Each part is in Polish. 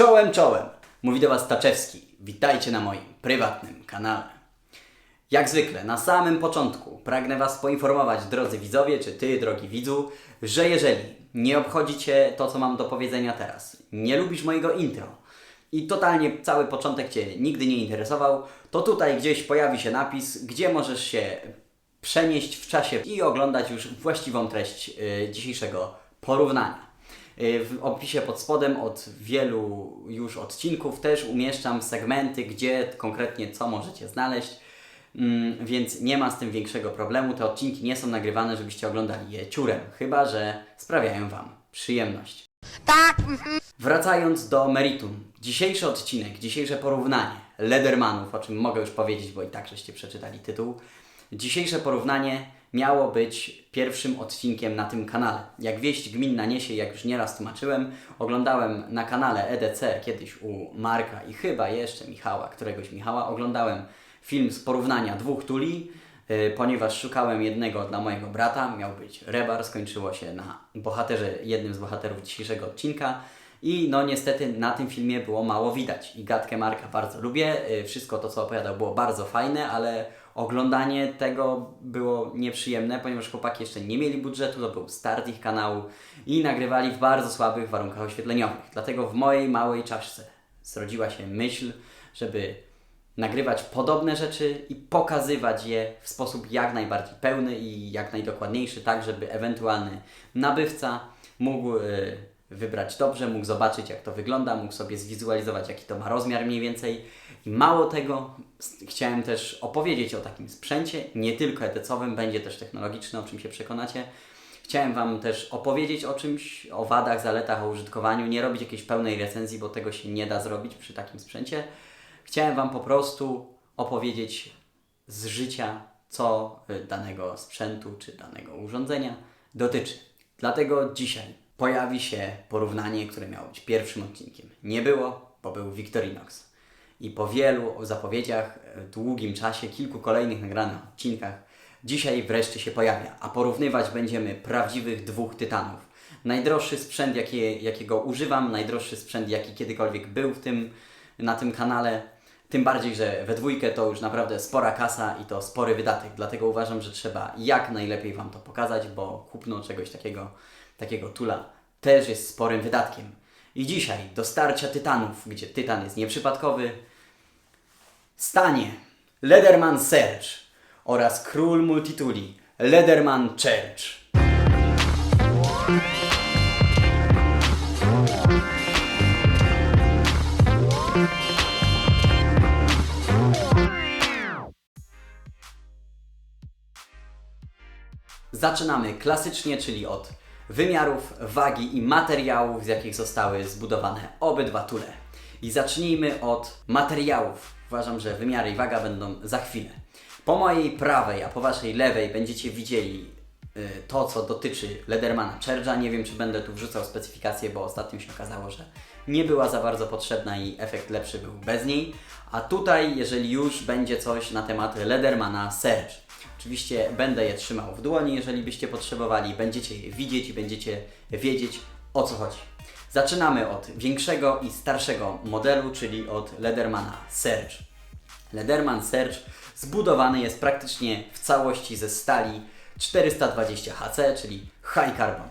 Czołem, czołem! Mówi do Was Taczewski. Witajcie na moim prywatnym kanale. Jak zwykle, na samym początku pragnę Was poinformować, drodzy widzowie, czy Ty, drogi widzu, że jeżeli nie obchodzi Cię to, co mam do powiedzenia teraz, nie lubisz mojego intro i totalnie cały początek Cię nigdy nie interesował, to tutaj gdzieś pojawi się napis, gdzie możesz się przenieść w czasie i oglądać już właściwą treść y, dzisiejszego porównania. Y, W opisie pod spodem od wielu już odcinków też umieszczam segmenty, gdzie konkretnie co możecie znaleźć, Mm, więc nie ma z tym większego problemu. Te odcinki nie są nagrywane, żebyście oglądali je ciurem, chyba że sprawiają Wam przyjemność. Wracając do meritum. Dzisiejszy odcinek, dzisiejsze porównanie Ledermanów, o czym mogę już powiedzieć, bo i tak żeście przeczytali tytuł. Dzisiejsze porównanie miało być pierwszym odcinkiem na tym kanale. Jak wieść gminna niesie, jak już nieraz tłumaczyłem, oglądałem na kanale EDC kiedyś u Marka i chyba jeszcze Michała, któregoś Michała, oglądałem film z porównania dwóch tuli, y, ponieważ szukałem jednego dla mojego brata, miał być Rebar, skończyło się na bohaterze, jednym z bohaterów dzisiejszego odcinka i no niestety na tym filmie było mało widać i gadkę Marka bardzo lubię, y, wszystko to co opowiadał było bardzo fajne, ale oglądanie tego było nieprzyjemne, ponieważ chłopaki jeszcze nie mieli budżetu, to był start ich kanału i nagrywali w bardzo słabych warunkach oświetleniowych. Dlatego w mojej małej czaszce zrodziła się myśl, żeby nagrywać podobne rzeczy i pokazywać je w sposób jak najbardziej pełny i jak najdokładniejszy, tak żeby ewentualny nabywca mógł y, wybrać dobrze, mógł zobaczyć jak to wygląda, mógł sobie zwizualizować jaki to ma rozmiar mniej więcej. I mało tego, chciałem też opowiedzieć o takim sprzęcie, nie tylko ETC-owym, będzie też technologiczny, o czym się przekonacie. Chciałem Wam też opowiedzieć o czymś, o wadach, zaletach, o użytkowaniu, nie robić jakiejś pełnej recenzji, bo tego się nie da zrobić przy takim sprzęcie. Chciałem Wam po prostu opowiedzieć z życia, co y, danego sprzętu czy danego urządzenia dotyczy. Dlatego dzisiaj pojawi się porównanie, które miało być pierwszym odcinkiem. Nie było, bo był Victorinox. I po wielu zapowiedziach, y, długim czasie, kilku kolejnych nagranych odcinkach, dzisiaj wreszcie się pojawia. A porównywać będziemy prawdziwych dwóch tytanów. Najdroższy sprzęt, jakie, jakiego używam, najdroższy sprzęt, jaki kiedykolwiek był w tym, na tym kanale. Tym bardziej, że we dwójkę to już naprawdę spora kasa i to spory wydatek. Dlatego uważam, że trzeba jak najlepiej Wam to pokazać, bo kupno czegoś takiego, takiego tula też jest sporym wydatkiem. I dzisiaj do starcia tytanów, gdzie tytan jest nieprzypadkowy, stanie Lederman Serge oraz król multituli Lederman Church. Zaczynamy klasycznie, czyli od wymiarów, wagi i materiałów, z jakich zostały zbudowane obydwa tule. I zacznijmy od materiałów. Uważam, że wymiary i waga będą za chwilę. Po mojej prawej, a po waszej lewej będziecie widzieli y, to, co dotyczy Ledermana Churcha. Nie wiem, czy będę tu wrzucał specyfikację, bo ostatnio się okazało, że nie była za bardzo potrzebna i efekt lepszy był bez niej. A tutaj, jeżeli już będzie coś na temat Ledermana Serge. Oczywiście będę je trzymał w dłoni, jeżeli byście potrzebowali. Będziecie je widzieć i będziecie wiedzieć o co chodzi. Zaczynamy od większego i starszego modelu, czyli od Ledermana Serge. Lederman Serge zbudowany jest praktycznie w całości ze stali 420HC, czyli High Carbon.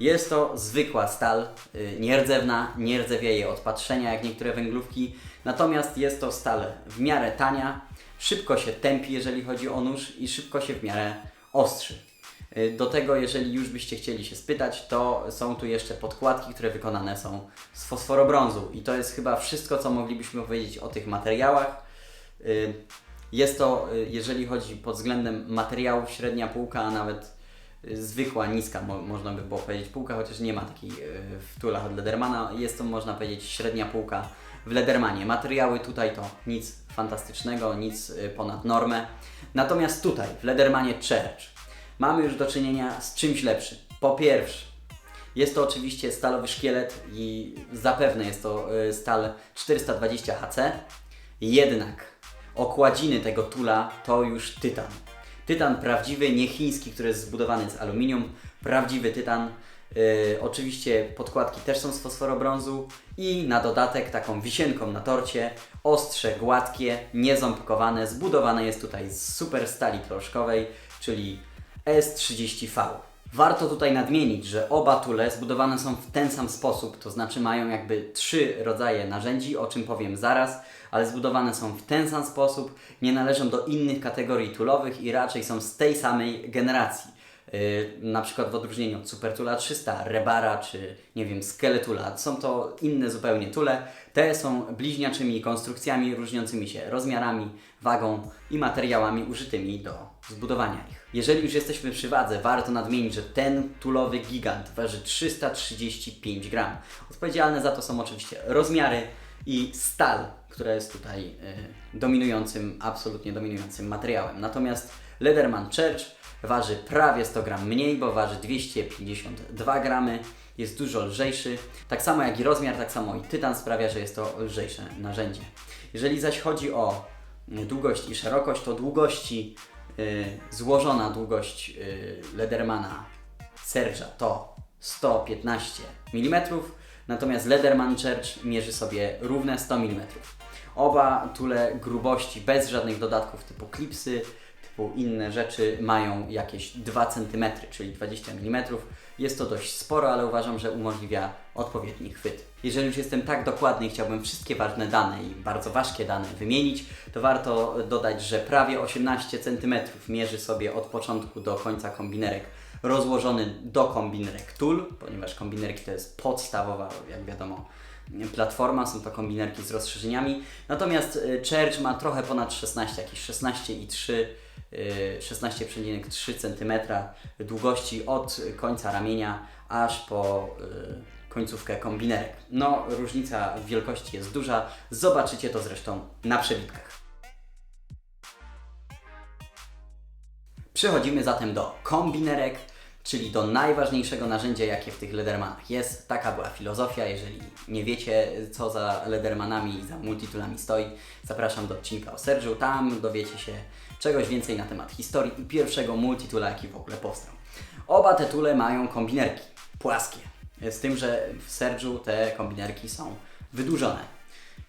Jest to zwykła stal, y, nierdzewna, nie rdzewieje od patrzenia jak niektóre węglówki, natomiast jest to stal w miarę tania, szybko się tępi jeżeli chodzi o nóż i szybko się w miarę ostrzy. Y, Do tego, jeżeli już byście chcieli się spytać, to są tu jeszcze podkładki, które wykonane są z fosforobrązu i to jest chyba wszystko, co moglibyśmy powiedzieć o tych materiałach. Y, Jest to, y, jeżeli chodzi pod względem materiałów, średnia półka, a nawet zwykła, niska, mo można by było powiedzieć półka, chociaż nie ma takiej w tulach od Ledermana. Jest to, można powiedzieć, średnia półka w Ledermanie. Materiały tutaj to nic fantastycznego, nic y, ponad normę. Natomiast tutaj, w Ledermanie Church, mamy już do czynienia z czymś lepszym. Po pierwsze, jest to oczywiście stalowy szkielet i zapewne jest to y, stal 420HC, jednak okładziny tego tula to już tytan. Tytan prawdziwy, nie chiński, który jest zbudowany z aluminium, prawdziwy tytan Yy, oczywiście podkładki też są z fosforobrązu i na dodatek taką wisienką na torcie ostrze gładkie, nieząbkowane, zbudowane jest tutaj z super stali proszkowej, czyli S30V. Warto tutaj nadmienić, że oba tule zbudowane są w ten sam sposób, to znaczy mają jakby trzy rodzaje narzędzi, o czym powiem zaraz, ale zbudowane są w ten sam sposób, nie należą do innych kategorii tulowych i raczej są z tej samej generacji. Yy, na przykład w odróżnieniu od Supertula 300, Rebara czy nie wiem, Skeletula. Są to inne zupełnie tule. Te są bliźniaczymi konstrukcjami różniącymi się rozmiarami, wagą i materiałami użytymi do zbudowania ich. Jeżeli już jesteśmy przy wadze, warto nadmienić, że ten tulowy gigant waży 335 gram. Odpowiedzialne za to są oczywiście rozmiary i stal, która jest tutaj y, dominującym, absolutnie dominującym materiałem. Natomiast Lederman Church waży prawie 100 gram mniej, bo waży 252 gramy. Jest dużo lżejszy. Tak samo jak i rozmiar, tak samo i tytan sprawia, że jest to lżejsze narzędzie. Jeżeli zaś chodzi o y, długość i szerokość, to długości y, złożona długość y, Ledermana Serge'a to 115 mm, natomiast Lederman Church mierzy sobie równe 100 mm. Oba tule grubości bez żadnych dodatków typu klipsy, typu inne rzeczy mają jakieś 2 cm, czyli 20 mm. Jest to dość sporo, ale uważam, że umożliwia odpowiedni chwyt. Jeżeli już jestem tak dokładny i chciałbym wszystkie ważne dane i bardzo ważkie dane wymienić, to warto dodać, że prawie 18 cm mierzy sobie od początku do końca kombinerek rozłożony do kombinerek tool, ponieważ kombinerki to jest podstawowa, jak wiadomo, platforma, są to kombinerki z rozszerzeniami. Natomiast y, Church ma trochę ponad 16, jakieś 16,3 y, 16,3 cm długości od końca ramienia aż po y, końcówkę kombinerek. No, różnica w wielkości jest duża. Zobaczycie to zresztą na przebitkach. Przechodzimy zatem do kombinerek, czyli do najważniejszego narzędzia, jakie w tych Ledermanach jest. Taka była filozofia. Jeżeli nie wiecie, co za Ledermanami i za multitulami stoi, zapraszam do odcinka o Sergiu. Tam dowiecie się czegoś więcej na temat historii i pierwszego multitula, jaki w ogóle powstał. Oba te tule mają kombinerki płaskie. Z tym, że w Sergiu te kombinerki są wydłużone.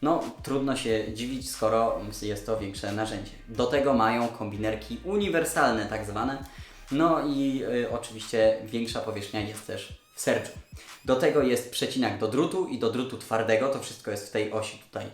No, trudno się dziwić, skoro jest to większe narzędzie. Do tego mają kombinerki uniwersalne, tak zwane. No i y, oczywiście większa powierzchnia jest też w sercu. Do tego jest przecinak do drutu i do drutu twardego. To wszystko jest w tej osi tutaj,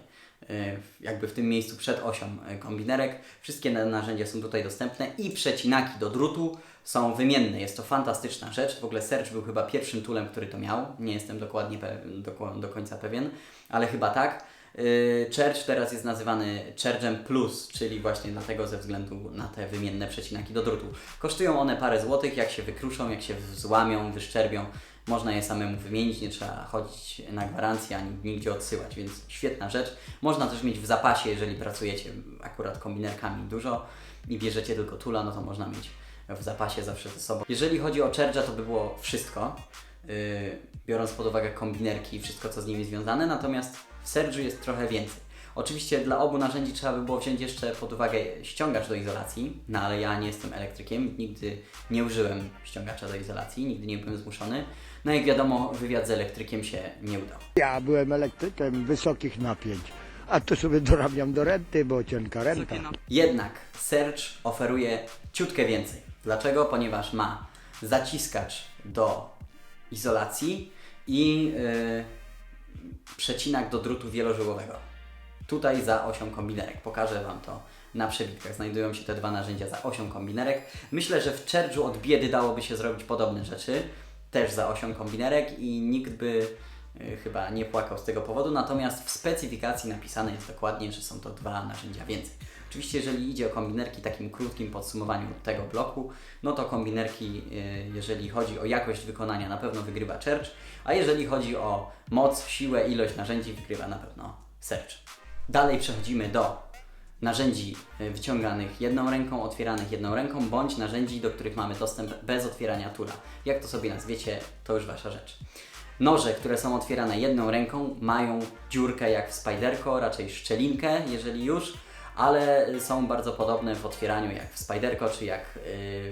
jakby w tym miejscu przed osią y, kombinerek. Wszystkie na- narzędzia są tutaj dostępne i przecinaki do drutu są wymienne. Jest to fantastyczna rzecz. W ogóle Serge był chyba pierwszym toolem, który to miał. Nie jestem dokładnie do, do końca pewien, ale chyba tak. Yy, Church teraz jest nazywany Churchem Plus, czyli właśnie dlatego ze względu na te wymienne przecinaki do drutu. Kosztują one parę złotych, jak się wykruszą, jak się złamią, wyszczerbią. Można je samemu wymienić, nie trzeba chodzić na gwarancję ani nigdzie odsyłać, więc świetna rzecz. Można też mieć w zapasie, jeżeli pracujecie akurat kombinerkami dużo i bierzecie tylko tula, no to można mieć w zapasie zawsze ze sobą. Jeżeli chodzi o Churcha, to by było wszystko, yy, biorąc pod uwagę kombinerki i wszystko, co z nimi związane, natomiast w Sergiu jest trochę więcej. Oczywiście dla obu narzędzi trzeba by było wziąć jeszcze pod uwagę ściągacz do izolacji, no ale ja nie jestem elektrykiem, nigdy nie użyłem ściągacza do izolacji, nigdy nie byłem zmuszony. No jak wiadomo, wywiad z elektrykiem się nie udał. Ja byłem elektrykiem wysokich napięć, a tu sobie dorabiam do renty, bo cienka renta. Jednak Surge oferuje ciutkę więcej. Dlaczego? Ponieważ ma zaciskacz do izolacji i yy, przecinak do drutu wielożyłowego. Tutaj za osią kombinerek. Pokażę Wam to na przebitkach. Znajdują się te dwa narzędzia za osią kombinerek. Myślę, że w Churchu od biedy dałoby się zrobić podobne rzeczy, też za osią kombinerek i nikt by y, chyba nie płakał z tego powodu, natomiast w specyfikacji napisane jest dokładnie, że są to dwa narzędzia więcej. Oczywiście, jeżeli idzie o kombinerki, takim krótkim podsumowaniu tego bloku, no to kombinerki, y, jeżeli chodzi o jakość wykonania, na pewno wygrywa Church, a jeżeli chodzi o moc, siłę, ilość narzędzi, wygrywa na pewno Search. Dalej przechodzimy do narzędzi y, wyciąganych jedną ręką, otwieranych jedną ręką, bądź narzędzi, do których mamy dostęp bez otwierania tula. Jak to sobie nazwiecie, to już Wasza rzecz. Noże, które są otwierane jedną ręką, mają dziurkę jak w Spiderco, raczej szczelinkę, jeżeli już, ale są bardzo podobne w otwieraniu jak w Spiderco, czy jak yy,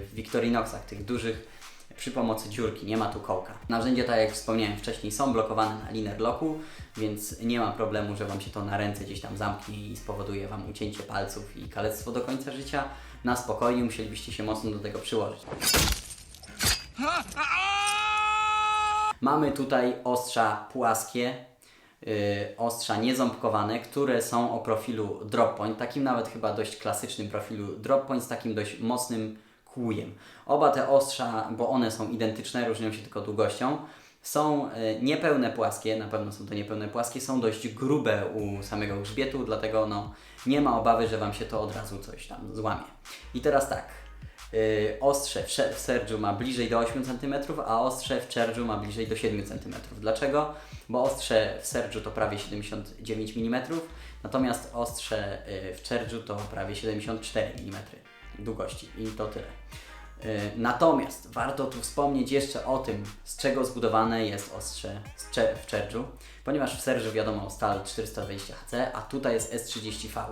w Victorinoxach, tych dużych przy pomocy dziurki, nie ma tu kołka. Narzędzia, tak jak wspomniałem wcześniej, są blokowane na liner locku, więc nie ma problemu, że Wam się to na ręce gdzieś tam zamknie i spowoduje Wam ucięcie palców i kalectwo do końca życia. Na spokojnie musielibyście się mocno do tego przyłożyć. Mamy tutaj ostrza płaskie, yy, ostrza nieząbkowane, które są o profilu drop point, takim nawet chyba dość klasycznym profilu drop point z takim dość mocnym kłujem. Oba te ostrza, bo one są identyczne, różnią się tylko długością, są yy, niepełne płaskie, na pewno są to niepełne płaskie, są dość grube u samego grzbietu, dlatego no, nie ma obawy, że Wam się to od razu coś tam złamie. I teraz tak, Yy, ostrze w, serżu ma bliżej do 8 cm, a ostrze w czerżu ma bliżej do 7 cm. Dlaczego? Bo ostrze w serżu to prawie 79 mm, natomiast ostrze yy, w czerżu to prawie 74 mm długości i to tyle. Yy, Natomiast warto tu wspomnieć jeszcze o tym, z czego zbudowane jest ostrze w czerżu, ponieważ w serżu wiadomo stal 420HC, a tutaj jest S30V.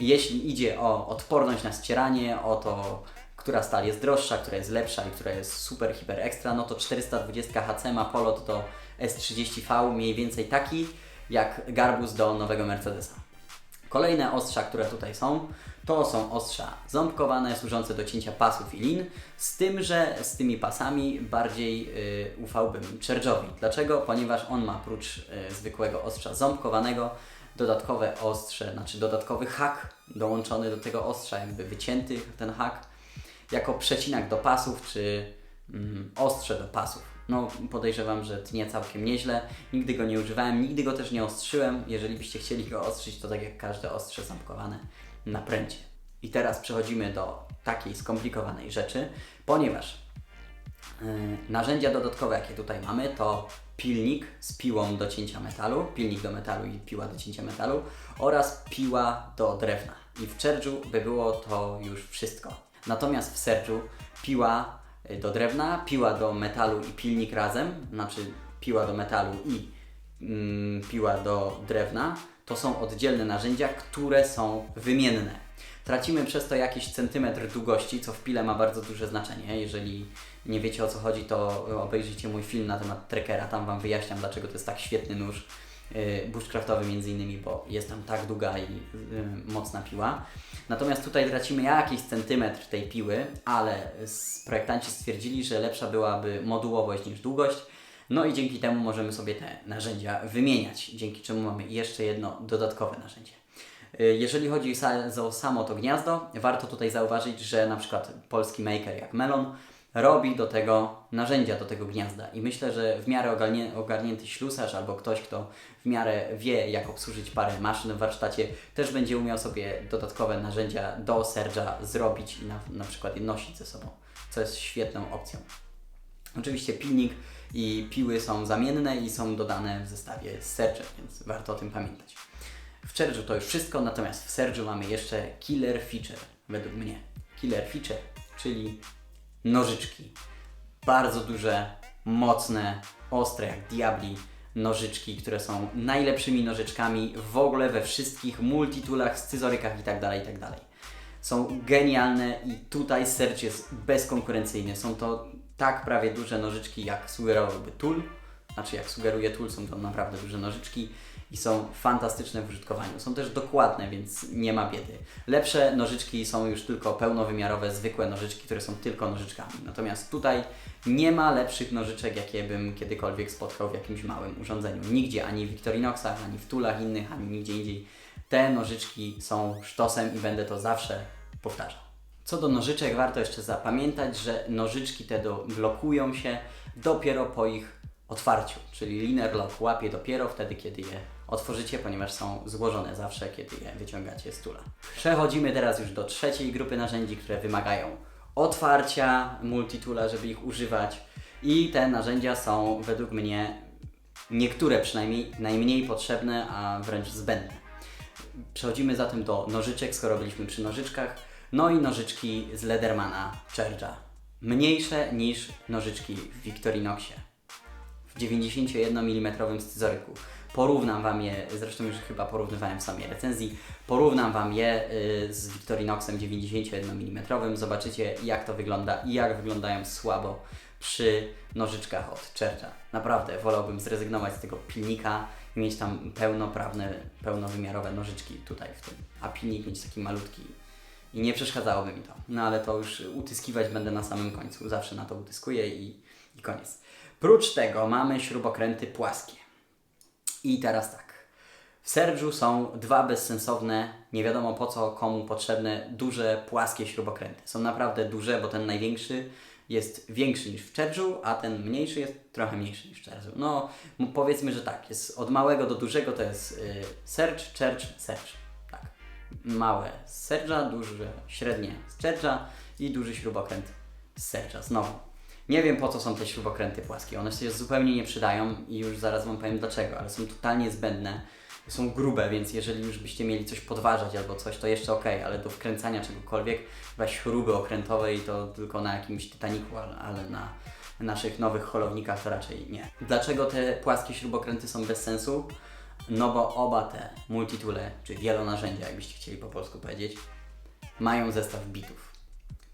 Jeśli idzie o odporność na ścieranie, o to, która stal jest droższa, która jest lepsza i która jest super, hiper ekstra, no to 420 HC ma polot do S30V mniej więcej taki jak garbus do nowego Mercedesa. Kolejne ostrza, które tutaj są, to są ostrza ząbkowane, służące do cięcia pasów i lin, z tym, że z tymi pasami bardziej y, ufałbym czerżowi. Dlaczego? Ponieważ on ma prócz y, zwykłego ostrza ząbkowanego dodatkowe ostrze, znaczy dodatkowy hak dołączony do tego ostrza, jakby wycięty ten hak, jako przecinak do pasów, czy mm, ostrze do pasów. No podejrzewam, że tnie całkiem nieźle. Nigdy go nie używałem, nigdy go też nie ostrzyłem. Jeżeli byście chcieli go ostrzyć, to tak jak każde ostrze zamkowane na pręcie. I teraz przechodzimy do takiej skomplikowanej rzeczy, ponieważ Yy, Narzędzia dodatkowe, jakie tutaj mamy, to pilnik z piłą do cięcia metalu, pilnik do metalu i piła do cięcia metalu oraz piła do drewna. I w czerdżu by było to już wszystko. Natomiast w serczu piła y, do drewna, piła do metalu i pilnik razem, znaczy piła do metalu i mm, piła do drewna, to są oddzielne narzędzia, które są wymienne. Tracimy przez to jakiś centymetr długości, co w pile ma bardzo duże znaczenie. Jeżeli nie wiecie o co chodzi, to obejrzyjcie mój film na temat trekkera, tam Wam wyjaśniam, dlaczego to jest tak świetny nóż yy, bushcraftowy między innymi, bo jest tam tak długa i yy, mocna piła. Natomiast tutaj tracimy jakiś centymetr tej piły, ale projektanci stwierdzili, że lepsza byłaby modułowość niż długość. No i dzięki temu możemy sobie te narzędzia wymieniać, dzięki czemu mamy jeszcze jedno dodatkowe narzędzie. Y, Jeżeli chodzi o samo to gniazdo, warto tutaj zauważyć, że na przykład polski maker jak Melon robi do tego narzędzia do tego gniazda i myślę, że w miarę ogarnięty ślusarz albo ktoś, kto w miarę wie jak obsłużyć parę maszyn w warsztacie, też będzie umiał sobie dodatkowe narzędzia do serża zrobić i na, na przykład je nosić ze sobą, co jest świetną opcją. Oczywiście pilnik i piły są zamienne i są dodane w zestawie z serczem, więc warto o tym pamiętać. W Czerżu to już wszystko, natomiast w Serżu mamy jeszcze killer feature, według mnie. Killer feature, czyli nożyczki. Bardzo duże, mocne, ostre jak diabli nożyczki, które są najlepszymi nożyczkami w ogóle we wszystkich multitoolach, scyzorykach itd., itd. Są genialne i tutaj Serge jest bezkonkurencyjny. Są to tak prawie duże nożyczki, jak sugerowałby Tool. Znaczy, jak sugeruje Tool, są to naprawdę duże nożyczki i są fantastyczne w użytkowaniu. Są też dokładne, więc nie ma biedy. Lepsze nożyczki są już tylko pełnowymiarowe, zwykłe nożyczki, które są tylko nożyczkami. Natomiast tutaj nie ma lepszych nożyczek, jakie bym kiedykolwiek spotkał w jakimś małym urządzeniu. Nigdzie, ani w Victorinoxach, ani w Toolach innych, ani nigdzie indziej. Te nożyczki są sztosem i będę to zawsze powtarzał. Co do nożyczek, warto jeszcze zapamiętać, że nożyczki te do, blokują się dopiero po ich otwarciu, czyli liner lock łapie dopiero wtedy, kiedy je otworzycie, ponieważ są złożone zawsze, kiedy je wyciągacie z tula. Przechodzimy teraz już do trzeciej grupy narzędzi, które wymagają otwarcia multitula, żeby ich używać i te narzędzia są według mnie niektóre przynajmniej najmniej potrzebne, a wręcz zbędne. Przechodzimy zatem do nożyczek, skoro byliśmy przy nożyczkach. No i nożyczki z Ledermana Churcha. Mniejsze niż nożyczki w Victorinoxie. W 91 mm scyzoryku. Porównam Wam je, zresztą już chyba porównywałem w samej recenzji, porównam Wam je y, z Victorinoxem 91 mm. Zobaczycie jak to wygląda i jak wyglądają słabo przy nożyczkach od Churcha. Naprawdę, wolałbym zrezygnować z tego pilnika i mieć tam pełnoprawne, pełnowymiarowe nożyczki tutaj w tym, a pilnik mieć taki malutki i nie przeszkadzałoby mi to. No ale to już utyskiwać będę na samym końcu. Zawsze na to utyskuję i, i koniec. Prócz tego mamy śrubokręty płaskie. I teraz tak. W Sergiu są dwa bezsensowne, nie wiadomo po co, komu potrzebne, duże, płaskie śrubokręty. Są naprawdę duże, bo ten największy jest większy niż w Sergiu, a ten mniejszy jest trochę mniejszy niż w Sergiu. No, powiedzmy, że tak, jest od małego do dużego to jest y, Serge, Church, Serge. Małe z Sergia, duże, średnie z Churcha i duży śrubokręt z Sergia. Znowu. Nie wiem po co są te śrubokręty płaskie. One się zupełnie nie przydają i już zaraz Wam powiem dlaczego, ale są totalnie zbędne. Są grube, więc jeżeli już byście mieli coś podważać albo coś, to jeszcze ok, ale do wkręcania czegokolwiek, chyba śruby okrętowej to tylko na jakimś Titaniku, ale na naszych nowych holownikach to raczej nie. Dlaczego te płaskie śrubokręty są bez sensu? No bo oba te multitoole, czy wielonarzędzia, jakbyście chcieli po polsku powiedzieć, mają zestaw bitów.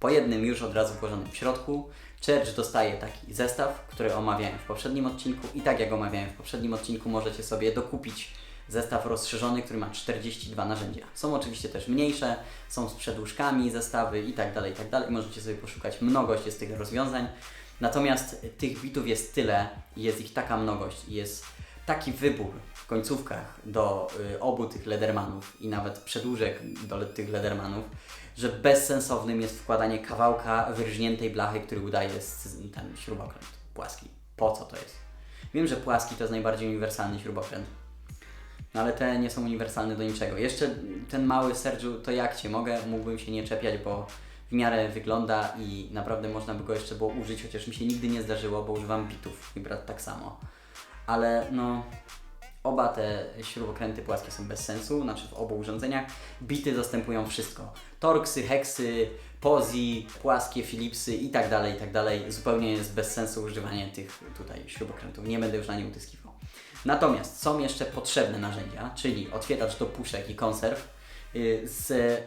Po jednym już od razu włożonym w środku. Church dostaje taki zestaw, który omawiałem w poprzednim odcinku i tak jak omawiałem w poprzednim odcinku możecie sobie dokupić zestaw rozszerzony, który ma 42 narzędzia. Są oczywiście też mniejsze, są z przedłużkami zestawy i tak dalej, i tak dalej. Możecie sobie poszukać mnogość jest tych rozwiązań. Natomiast tych bitów jest tyle jest ich taka mnogość i jest taki wybór końcówkach do y, obu tych Ledermanów i nawet przedłużek do tych Ledermanów, że bezsensownym jest wkładanie kawałka wyrżniętej blachy, który udaje ten śrubokręt płaski. Po co to jest? Wiem, że płaski to jest najbardziej uniwersalny śrubokręt, no ale te nie są uniwersalne do niczego. Jeszcze ten mały Sergiu, to jak Cię mogę? Mógłbym się nie czepiać, bo w miarę wygląda i naprawdę można by go jeszcze było użyć, chociaż mi się nigdy nie zdarzyło, bo używam bitów i brat tak samo. Ale no, oba te śrubokręty płaskie są bez sensu, znaczy w obu urządzeniach. Bity zastępują wszystko. Torksy, heksy, pozi, płaskie Philipsy i tak dalej, i tak dalej. Zupełnie jest bez sensu używanie tych tutaj śrubokrętów. Nie będę już na nie utyskiwał. Natomiast są jeszcze potrzebne narzędzia, czyli otwieracz do puszek i konserw yy, z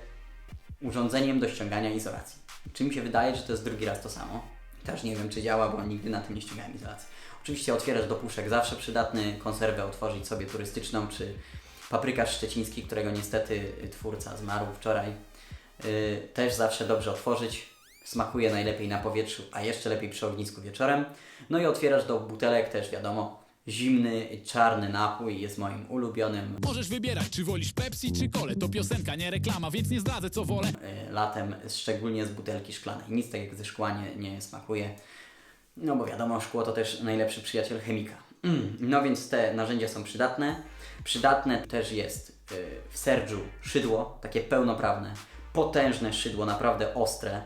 urządzeniem do ściągania izolacji. Czy mi się wydaje, że to jest drugi raz to samo? Też nie wiem, czy działa, bo nigdy na tym nie ściągałem izolacji. Oczywiście otwieracz do puszek zawsze przydatny, konserwę otworzyć sobie turystyczną, czy paprykarz szczeciński, którego niestety twórca zmarł wczoraj, yy, też zawsze dobrze otworzyć. Smakuje najlepiej na powietrzu, a jeszcze lepiej przy ognisku wieczorem. No i otwieracz do butelek też wiadomo. Zimny, czarny napój jest moim ulubionym Możesz wybierać, czy wolisz Pepsi czy Kole. To piosenka, nie reklama, więc nie zdradzę co wolę. y, latem, szczególnie z butelki szklanej. Nic tak jak ze szkła nie, nie smakuje. No bo wiadomo, szkło to też najlepszy przyjaciel chemika. Mm, No więc te narzędzia są przydatne. Przydatne też jest y, w Sergiu szydło, takie pełnoprawne, potężne szydło, naprawdę ostre.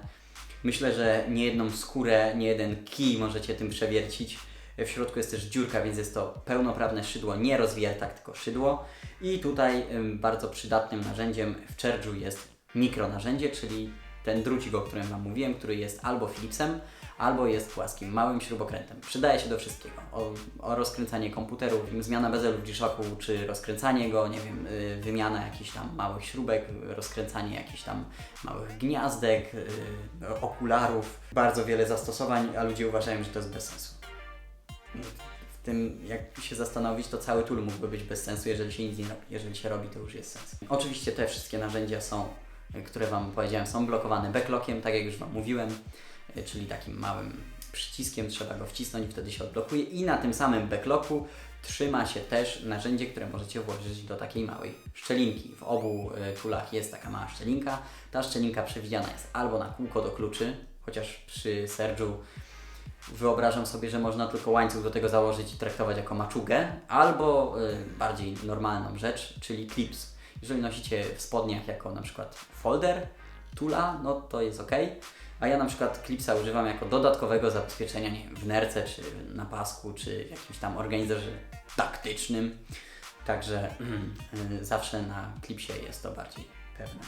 Myślę, że nie jedną skórę, nie jeden kij możecie tym przewiercić. W środku jest też dziurka, więc jest to pełnoprawne szydło, nie rozwiertak, tylko szydło. I tutaj ym, bardzo przydatnym narzędziem w Sergiu jest mikronarzędzie, czyli ten drucik, o którym Wam mówiłem, który jest albo Philipsem, albo jest płaskim, małym śrubokrętem. Przydaje się do wszystkiego. O, o rozkręcanie komputerów, zmiana bezelu w G-Shocku, czy rozkręcanie go, nie wiem, y, wymiana jakichś tam małych śrubek, rozkręcanie jakichś tam małych gniazdek, y, okularów. Bardzo wiele zastosowań, a ludzie uważają, że to jest bez sensu. W tym, jak się zastanowić, to cały tool mógłby być bez sensu, jeżeli się nic nie robi. Jeżeli się robi, to już jest sens. Oczywiście te wszystkie narzędzia są, które Wam powiedziałem, są blokowane backlockiem, tak jak już Wam mówiłem, y, czyli takim małym przyciskiem trzeba go wcisnąć, wtedy się odblokuje i na tym samym backlocku trzyma się też narzędzie, które możecie włożyć do takiej małej szczelinki. W obu y, toolach jest taka mała szczelinka. Ta szczelinka przewidziana jest albo na kółko do kluczy, chociaż przy Sergiu wyobrażam sobie, że można tylko łańcuch do tego założyć i traktować jako maczugę, albo y, bardziej normalną rzecz, czyli clips. Jeżeli nosicie w spodniach jako na przykład folder, tula, no to jest ok. A ja na przykład clipsa używam jako dodatkowego zabezpieczenia, nie wiem, w nerce, czy na pasku, czy w jakimś tam organizerze taktycznym. Także y, zawsze na clipsie jest to bardziej pewne.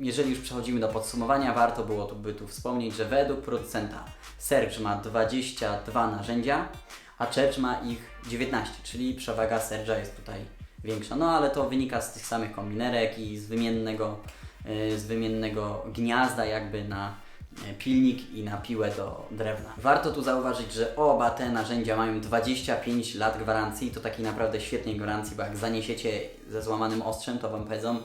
Jeżeli już przechodzimy do podsumowania, warto było tu, by tu wspomnieć, że według producenta Serge ma 22 narzędzia, a Church ma ich 19, czyli przewaga Serge'a jest tutaj większa. No ale to wynika z tych samych kombinerek i z wymiennego, yy, z wymiennego gniazda jakby na e, pilnik i na piłę do drewna. Warto tu zauważyć, że oba te narzędzia mają 25 lat gwarancji, to takiej naprawdę świetnej gwarancji, bo jak zaniesiecie ze złamanym ostrzem, to Wam powiedzą,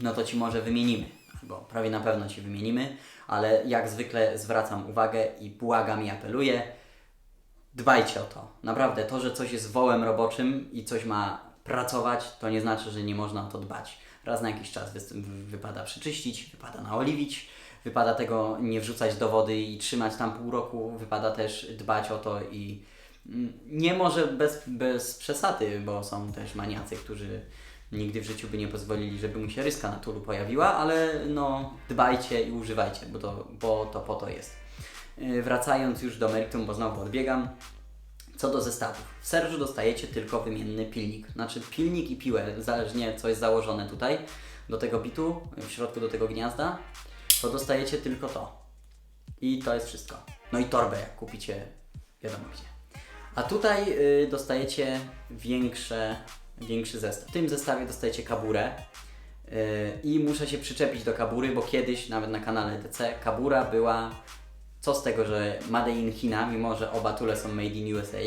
no to Ci może wymienimy, albo prawie na pewno Ci wymienimy, ale jak zwykle zwracam uwagę i błagam i apeluję, dbajcie o to. Naprawdę, to, że coś jest wołem roboczym i coś ma pracować, to nie znaczy, że nie można o to dbać. Raz na jakiś czas wy- wypada przeczyścić, wypada naoliwić, wypada tego nie wrzucać do wody i trzymać tam pół roku, wypada też dbać o to i mm, nie może bez, bez przesady, bo są też maniacy, którzy nigdy w życiu by nie pozwolili, żeby mu się ryska na tulu pojawiła, ale no dbajcie i używajcie, bo to, bo to po to jest. Yy, Wracając już do meritum, bo znowu odbiegam. Co do zestawów. W Serżu dostajecie tylko wymienny pilnik. Znaczy pilnik i piłę, zależnie co jest założone tutaj do tego bitu, w środku do tego gniazda, to dostajecie tylko to. I to jest wszystko. No i torbę, jak kupicie wiadomo gdzie. A tutaj y, dostajecie większe, większy zestaw. W tym zestawie dostajecie kaburę. y, I muszę się przyczepić do kabury, bo kiedyś, nawet na kanale DC, kabura była co z tego, że Made in China, mimo że oba tule są Made in USA,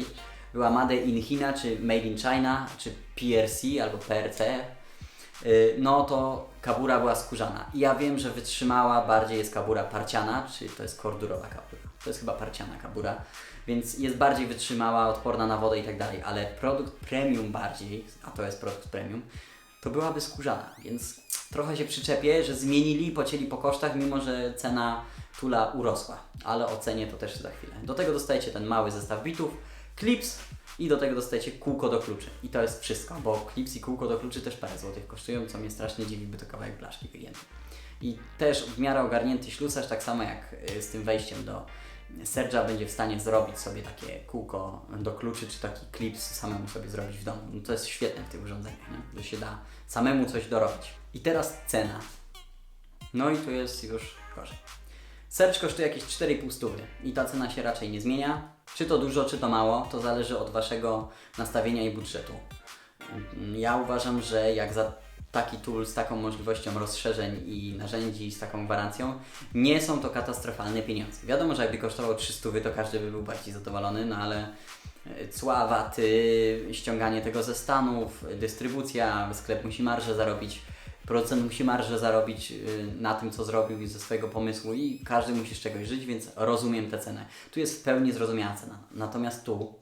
była Made in China, czy Made in China, czy PRC albo PRC, yy, no to kabura była skórzana. I ja wiem, że wytrzymała bardziej jest kabura parciana, czy to jest kordurowa kabura. To jest chyba parciana kabura, więc jest bardziej wytrzymała, odporna na wodę i tak dalej, ale produkt premium bardziej, a to jest produkt premium, to byłaby skórzana, więc trochę się przyczepię, że zmienili, pocięli po kosztach, mimo że cena tula urosła, ale o cenie to też za chwilę. Do tego dostajecie ten mały zestaw bitów, klips i do tego dostajecie kółko do kluczy. I to jest wszystko, bo klips i kółko do kluczy też parę złotych kosztują, co mnie strasznie dziwi, by to kawałek blaszki wygięty. I też w miarę ogarnięty ślusarz, tak samo jak y, z tym wejściem do Sergia będzie w stanie zrobić sobie takie kółko do kluczy, czy taki klips samemu sobie zrobić w domu. No to jest świetne w tych urządzeniach, nie? że się da samemu coś dorobić. I teraz cena. No i tu jest już gorzej. Sercz kosztuje jakieś 4,5 stówy i ta cena się raczej nie zmienia. Czy to dużo, czy to mało, to zależy od Waszego nastawienia i budżetu. Ja uważam, że jak za taki tool z taką możliwością rozszerzeń i narzędzi z taką gwarancją, nie są to katastrofalne pieniądze. Wiadomo, że jakby kosztował 300, to każdy by był bardziej zadowolony, no ale e, cła, waty, ściąganie tego ze Stanów, dystrybucja, sklep musi marżę zarobić, producent musi marżę zarobić y, na tym, co zrobił i ze swojego pomysłu i każdy musi z czegoś żyć, więc rozumiem tę cenę. Tu jest w pełni zrozumiała cena. Natomiast tu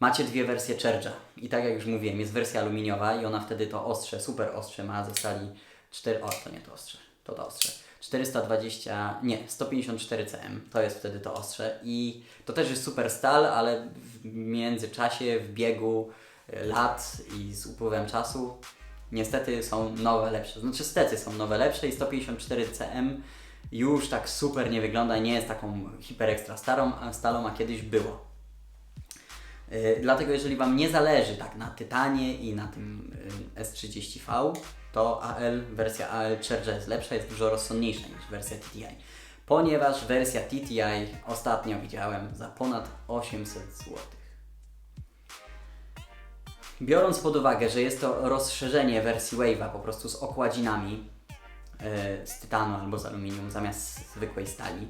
macie dwie wersje Charge'a i tak jak już mówiłem, jest wersja aluminiowa i ona wtedy to ostrze, super ostrze ma ze stali 4, o to nie to ostrze, to to ostrze. 420, nie, 154 cm, to jest wtedy to ostrze i to też jest super stal, ale w międzyczasie, w biegu y, lat i z upływem czasu niestety są nowe, lepsze. Znaczy stety są nowe, lepsze i 154 cm już tak super nie wygląda, nie jest taką hiper ekstra starą, a stalą, a kiedyś było. Yy, dlatego jeżeli Wam nie zależy tak na Tytanie i na tym yy, S30V, to AL, wersja AL Charger jest lepsza, jest dużo rozsądniejsza niż wersja TTI. Ponieważ wersja TTI ostatnio widziałem za ponad 800 zł. Biorąc pod uwagę, że jest to rozszerzenie wersji Wave'a po prostu z okładzinami yy, z tytanu albo z aluminium zamiast zwykłej stali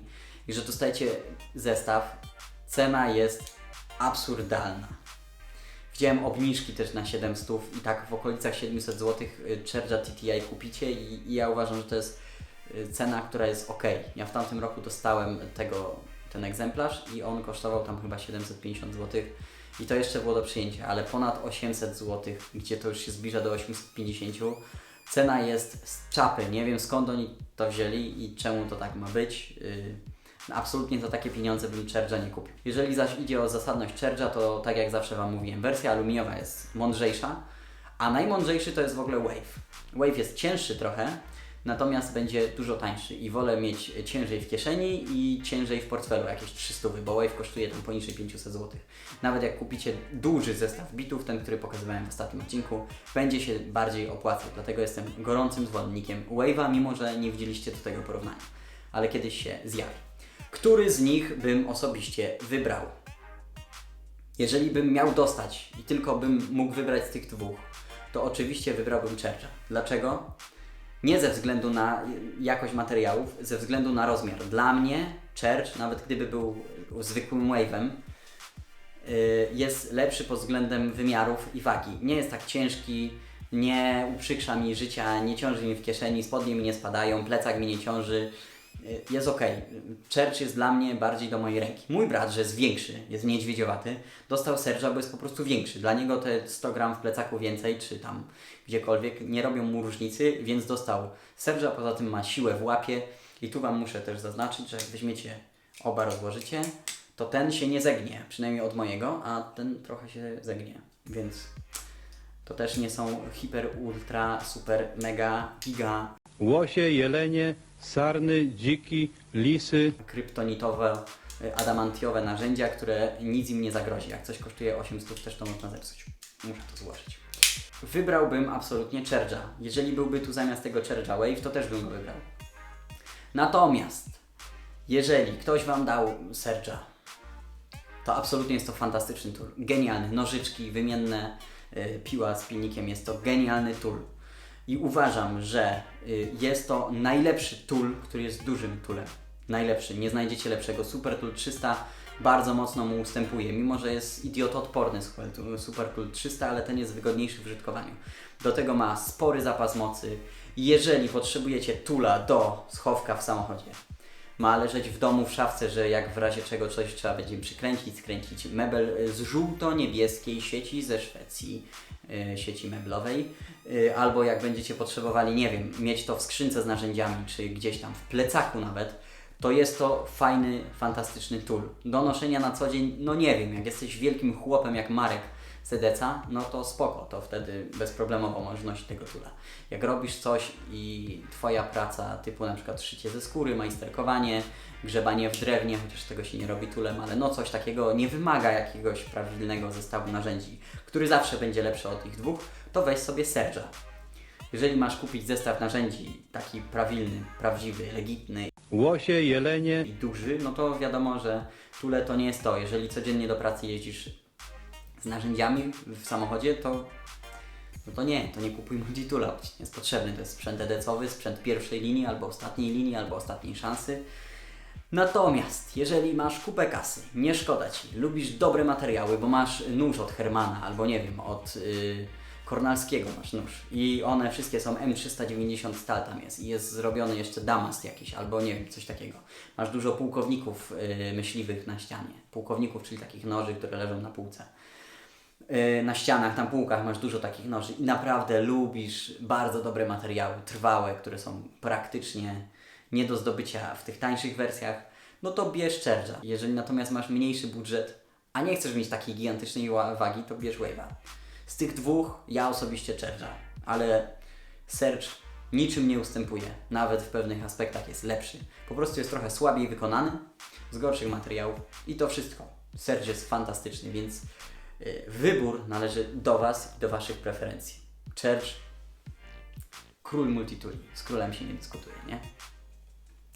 i że dostajecie zestaw, cena jest absurdalna. Widziałem obniżki też na 700 i tak w okolicach 700 zł Charge'a TTI kupicie i, i ja uważam, że to jest y, cena, która jest ok. Ja w tamtym roku dostałem tego, ten egzemplarz i on kosztował tam chyba 750 zł i to jeszcze było do przyjęcia, ale ponad 800 zł, gdzie to już się zbliża do 850 Cena jest z czapy. Nie wiem skąd oni to wzięli i czemu to tak ma być. Yy, absolutnie za takie pieniądze bym Charge'a nie kupił. Jeżeli zaś idzie o zasadność Charge'a, to tak jak zawsze Wam mówiłem, wersja aluminiowa jest mądrzejsza, a najmądrzejszy to jest w ogóle Wave. Wave jest cięższy trochę, natomiast będzie dużo tańszy i wolę mieć ciężej w kieszeni i ciężej w portfelu, jakieś 300, bo Wave kosztuje tam poniżej 500 zł. Nawet jak kupicie duży zestaw bitów, ten, który pokazywałem w ostatnim odcinku, będzie się bardziej opłacał, dlatego jestem gorącym zwolennikiem Wave'a, mimo że nie widzieliście do tego porównania, ale kiedyś się zjawi. Który z nich bym osobiście wybrał? Jeżeli bym miał dostać i tylko bym mógł wybrać z tych dwóch, to oczywiście wybrałbym Churcha. Dlaczego? Nie ze względu na jakość materiałów, ze względu na rozmiar. Dla mnie Church, nawet gdyby był zwykłym wave'em, y, jest lepszy pod względem wymiarów i wagi. Nie jest tak ciężki, nie uprzykrza mi życia, nie ciąży mi w kieszeni, spodnie mi nie spadają, plecak mi nie ciąży. Y, Jest ok. Church jest dla mnie bardziej do mojej ręki. Mój brat, że jest większy, jest niedźwiedziowaty, dostał Serge'a, bo jest po prostu większy. Dla niego te 100 gram w plecaku więcej, czy tam gdziekolwiek, nie robią mu różnicy, więc dostał Serge'a, poza tym ma siłę w łapie. I tu Wam muszę też zaznaczyć, że jak weźmiecie oba rozłożycie, to ten się nie zegnie, przynajmniej od mojego, a ten trochę się zegnie, więc to też nie są hiper, ultra, super, mega, giga Łosie, jelenie, sarny, dziki, lisy, kryptonitowe, y, adamantiowe narzędzia, które nic im nie zagrozi. Jak coś kosztuje 800, też to można zepsuć. Muszę to złożyć. Wybrałbym absolutnie Charge'a. Jeżeli byłby tu zamiast tego Charge'a Wave, to też bym go wybrał. Natomiast, jeżeli ktoś Wam dał Serge'a, to absolutnie jest to fantastyczny tool. Genialny. Nożyczki, wymienne y, piła z pilnikiem. Jest to genialny tool. I uważam, że y, jest to najlepszy tool, który jest dużym toolem. Najlepszy. Nie znajdziecie lepszego. Super Tool 300 bardzo mocno mu ustępuje, mimo że jest Tool- Super Tool 300, ale ten jest wygodniejszy w użytkowaniu. Do tego ma spory zapas mocy. Jeżeli potrzebujecie tula do schowka w samochodzie, ma leżeć w domu w szafce, że jak w razie czego coś trzeba będzie przykręcić, skręcić. Mebel y, z żółto-niebieskiej sieci ze Szwecji, y, sieci meblowej. Y, Albo jak będziecie potrzebowali, nie wiem, mieć to w skrzynce z narzędziami, czy gdzieś tam w plecaku nawet, to jest to fajny, fantastyczny tool. Do noszenia na co dzień, no nie wiem, jak jesteś wielkim chłopem jak Marek Sedeca, no to spoko, to wtedy bezproblemowo możesz nosić tego tula. Jak robisz coś i Twoja praca typu na przykład szycie ze skóry, majsterkowanie, grzebanie w drewnie, chociaż tego się nie robi tulem, ale no coś takiego nie wymaga jakiegoś prawilnego zestawu narzędzi, który zawsze będzie lepszy od ich dwóch, to weź sobie Serge'a. Jeżeli masz kupić zestaw narzędzi taki prawilny, prawdziwy, legitny łosie, jelenie, i duży, no to wiadomo, że tule to nie jest to. Jeżeli codziennie do pracy jeździsz z narzędziami w samochodzie, to, no to nie, to nie kupuj multitula, jest potrzebny. To jest sprzęt edecowy, sprzęt pierwszej linii, albo ostatniej linii, albo ostatniej szansy. Natomiast, jeżeli masz kupę kasy, nie szkoda Ci, lubisz dobre materiały, bo masz nóż od Hermana, albo nie wiem, od yy, Kornalskiego masz nóż i one wszystkie są M390 stal tam jest i jest zrobiony jeszcze damast jakiś, albo nie wiem, coś takiego. Masz dużo pułkowników yy, myśliwych na ścianie. Pułkowników, czyli takich noży, które leżą na półce. Yy, na ścianach, na półkach masz dużo takich noży i naprawdę lubisz bardzo dobre materiały, trwałe, które są praktycznie nie do zdobycia w tych tańszych wersjach, no to bierz Charge'a. Jeżeli natomiast masz mniejszy budżet, a nie chcesz mieć takiej gigantycznej wa- wagi, to bierz Wave'a. Z tych dwóch ja osobiście Charge'a, ale Surge niczym nie ustępuje, nawet w pewnych aspektach jest lepszy. Po prostu jest trochę słabiej wykonany, z gorszych materiałów i to wszystko. Surge jest fantastyczny, więc y, wybór należy do Was i do Waszych preferencji. Charge, król multituli. Z królem się nie dyskutuje, nie?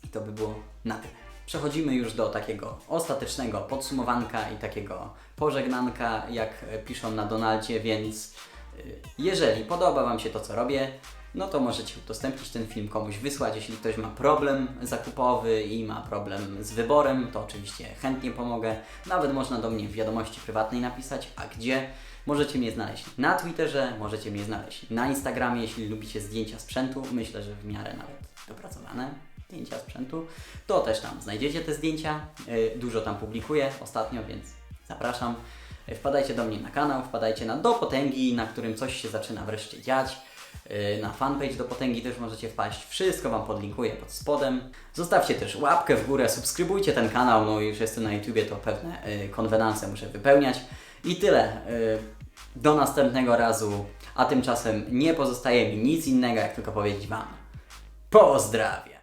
I to by było na tyle. Przechodzimy już do takiego ostatecznego podsumowanka i takiego pożegnanka, jak piszą na Donaldzie, więc y, jeżeli podoba Wam się to, co robię, no to możecie udostępnić ten film komuś, wysłać. Jeśli ktoś ma problem zakupowy i ma problem z wyborem, to oczywiście chętnie pomogę. Nawet można do mnie w wiadomości prywatnej napisać, a gdzie? Możecie mnie znaleźć na Twitterze, możecie mnie znaleźć na Instagramie, jeśli lubicie zdjęcia sprzętu. Myślę, że w miarę nawet dopracowane zdjęcia sprzętu, to też tam znajdziecie te zdjęcia. Yy, Dużo tam publikuję ostatnio, więc zapraszam. Yy, Wpadajcie do mnie na kanał, wpadajcie na Do Potęgi, na którym coś się zaczyna wreszcie dziać. Yy, Na fanpage Do Potęgi też możecie wpaść. Wszystko Wam podlinkuję pod spodem. Zostawcie też łapkę w górę, subskrybujcie ten kanał. No już jestem na YouTubie, to pewne yy, konwenanse muszę wypełniać. I tyle. Yy, Do następnego razu. A tymczasem nie pozostaje mi nic innego, jak tylko powiedzieć Wam. Pozdrawiam!